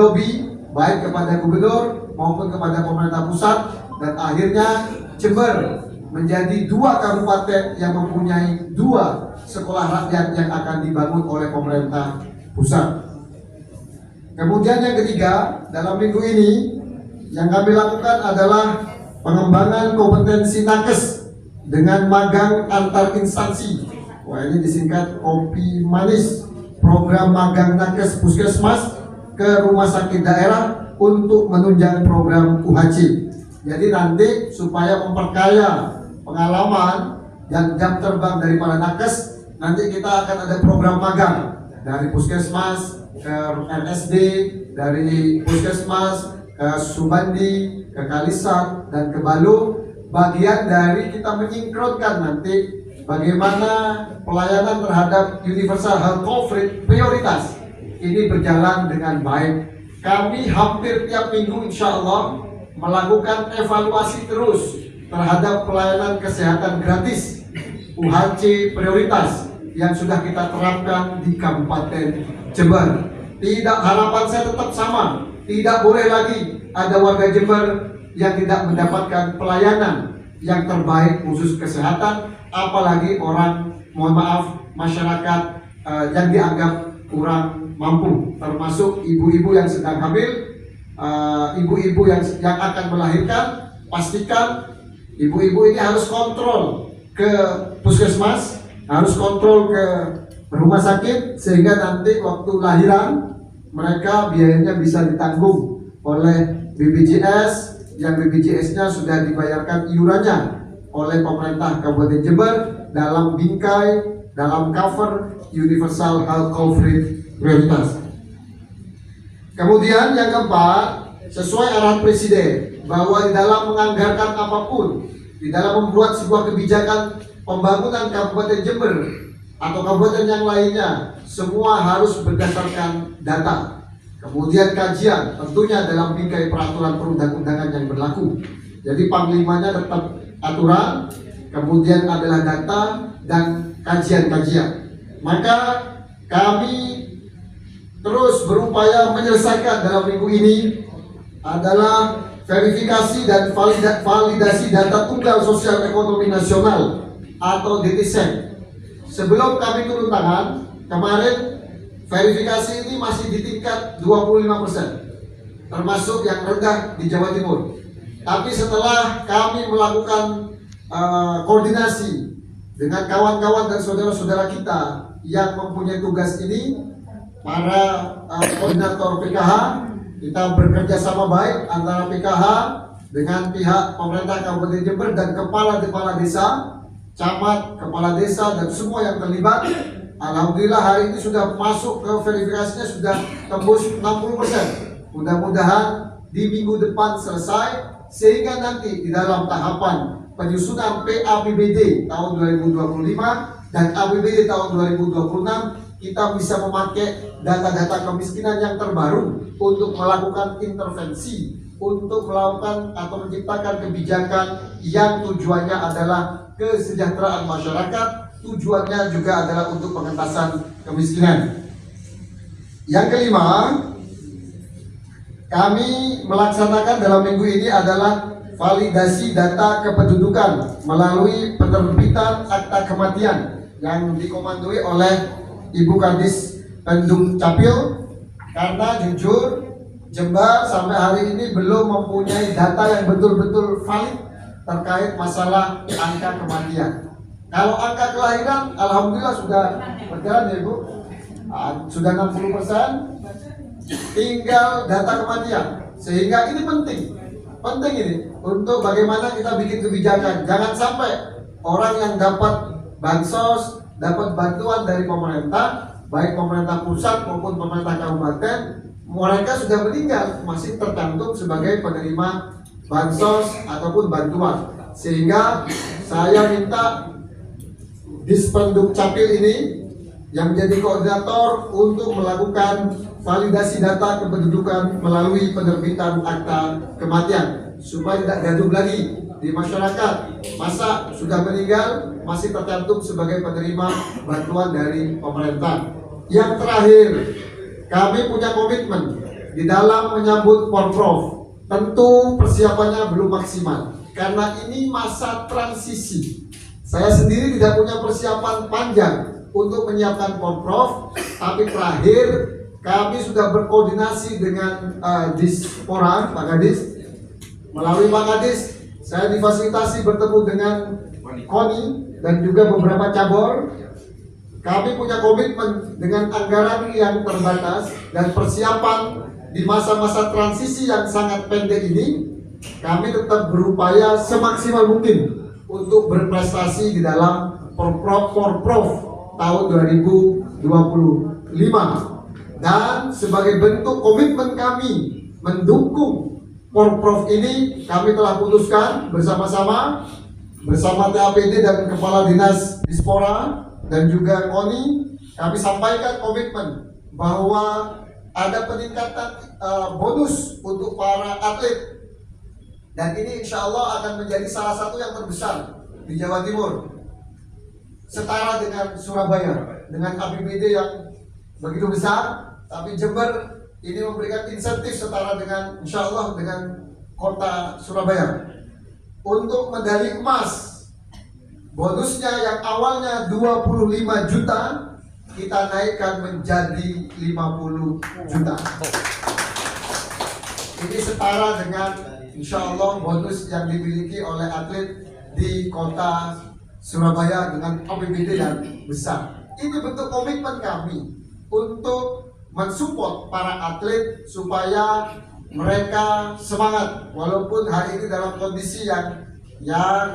lobby baik kepada gubernur maupun kepada pemerintah pusat dan akhirnya Jember menjadi dua kabupaten yang mempunyai dua sekolah rakyat yang akan dibangun oleh pemerintah pusat. Kemudian yang ketiga, dalam minggu ini yang kami lakukan adalah pengembangan kompetensi nakes dengan magang antar instansi. Wah ini disingkat kopi manis, program magang nakes puskesmas ke rumah sakit daerah untuk menunjang program UHC. Jadi nanti supaya memperkaya pengalaman dan jam terbang dari para nakes, nanti kita akan ada program magang dari puskesmas ke RSD, dari puskesmas ke Subandi, ke Kalisat, dan ke Balu. Bagian dari kita menyingkronkan nanti bagaimana pelayanan terhadap universal health coverage prioritas ini berjalan dengan baik. Kami hampir tiap minggu insya Allah melakukan evaluasi terus terhadap pelayanan kesehatan gratis UHC prioritas yang sudah kita terapkan di Kabupaten Jember. Tidak harapan saya tetap sama, tidak boleh lagi ada warga Jember yang tidak mendapatkan pelayanan yang terbaik khusus kesehatan, apalagi orang, mohon maaf, masyarakat eh, yang dianggap kurang mampu, termasuk ibu-ibu yang sedang hamil, eh, ibu-ibu yang yang akan melahirkan, pastikan ibu-ibu ini harus kontrol ke puskesmas, harus kontrol ke rumah sakit sehingga nanti waktu lahiran mereka biayanya bisa ditanggung oleh BPJS yang BPJS-nya sudah dibayarkan iurannya oleh pemerintah Kabupaten Jember dalam bingkai dalam cover Universal Health Coverage prioritas. Kemudian yang keempat, sesuai arahan Presiden bahwa di dalam menganggarkan apa pun, di dalam membuat sebuah kebijakan pembangunan Kabupaten Jember atau kabupaten yang lainnya, semua harus berdasarkan data. Kemudian kajian, tentunya dalam bingkai peraturan perundang-undangan yang berlaku. Jadi panglimanya tetap aturan, kemudian adalah data dan kajian-kajian. Maka kami terus berupaya menyelesaikan dalam minggu ini adalah verifikasi dan valida- validasi data tunggal sosial ekonomi nasional atau DTSEN. Sebelum kami turun tangan, kemarin verifikasi ini masih di tingkat 25%, termasuk yang rendah di Jawa Timur. Tapi setelah kami melakukan eh, koordinasi dengan kawan-kawan dan saudara-saudara kita yang mempunyai tugas ini, para eh, koordinator PKH, kita bekerja sama baik antara PKH dengan pihak pemerintah Kabupaten Jember dan kepala-kepala desa, camat, kepala desa dan semua yang terlibat. Alhamdulillah hari ini sudah masuk ke verifikasinya sudah tembus 60%. Mudah-mudahan di minggu depan selesai sehingga nanti di dalam tahapan penyusunan PAPBD tahun 2025 dan APBD tahun 2026 kita bisa memakai data-data kemiskinan yang terbaru untuk melakukan intervensi untuk melakukan atau menciptakan kebijakan yang tujuannya adalah kesejahteraan masyarakat tujuannya juga adalah untuk pengentasan kemiskinan. Yang kelima kami melaksanakan dalam minggu ini adalah validasi data kependudukan melalui penerbitan akta kematian yang dikomandoi oleh Ibu Kadis Penduk Capil karena jujur Jember sampai hari ini belum mempunyai data yang betul-betul valid terkait masalah angka kematian. Kalau angka kelahiran, alhamdulillah sudah berjalan ya Ibu, Ah, sudah 60 persen. Tinggal data kematian, sehingga ini penting, penting ini untuk bagaimana kita bikin kebijakan. Jangan sampai orang yang dapat bansos, dapat bantuan dari pemerintah, baik pemerintah pusat maupun pemerintah kabupaten, mereka sudah meninggal masih tercantum sebagai penerima bansos ataupun bantuan. Sehingga saya minta Dispenduk Capil ini yang menjadi koordinator untuk melakukan validasi data kependudukan melalui penerbitan akta kematian. Supaya tidak gaduh lagi di masyarakat. Masa sudah meninggal masih tercantum sebagai penerima bantuan dari pemerintah. Yang terakhir kami punya komitmen di dalam menyambut Porprov tentu persiapannya belum maksimal. Karena ini masa transisi. Saya sendiri tidak punya persiapan panjang untuk menyiapkan Porprov, tapi terakhir kami sudah berkoordinasi dengan eh, Dispora, Pak Kadis, melalui Pak Kadis, saya difasilitasi bertemu dengan Koni dan juga beberapa cabur. Kami punya komitmen dengan anggaran yang terbatas dan persiapan di masa-masa transisi yang sangat pendek ini, kami tetap berupaya semaksimal mungkin untuk berprestasi di dalam Porprov tahun 2025. Dan sebagai bentuk komitmen kami mendukung Porprov ini, kami telah putuskan bersama-sama bersama TAPD dan Kepala Dinas Dispora dan juga KONI kami sampaikan komitmen bahwa ada peningkatan eh, bonus untuk para atlet dan ini insya Allah akan menjadi salah satu yang terbesar di Jawa Timur setara dengan Surabaya dengan APBD yang begitu besar tapi Jember ini memberikan insentif setara dengan insya Allah dengan kota Surabaya. Untuk medali emas bonusnya yang awalnya 25 juta kita naikkan menjadi 50 juta. Ini setara dengan insya Allah bonus yang dimiliki oleh atlet di kota Surabaya dengan APBD yang besar. Ini bentuk komitmen kami untuk mensupport para atlet supaya mereka semangat. Walaupun hari ini dalam kondisi yang yang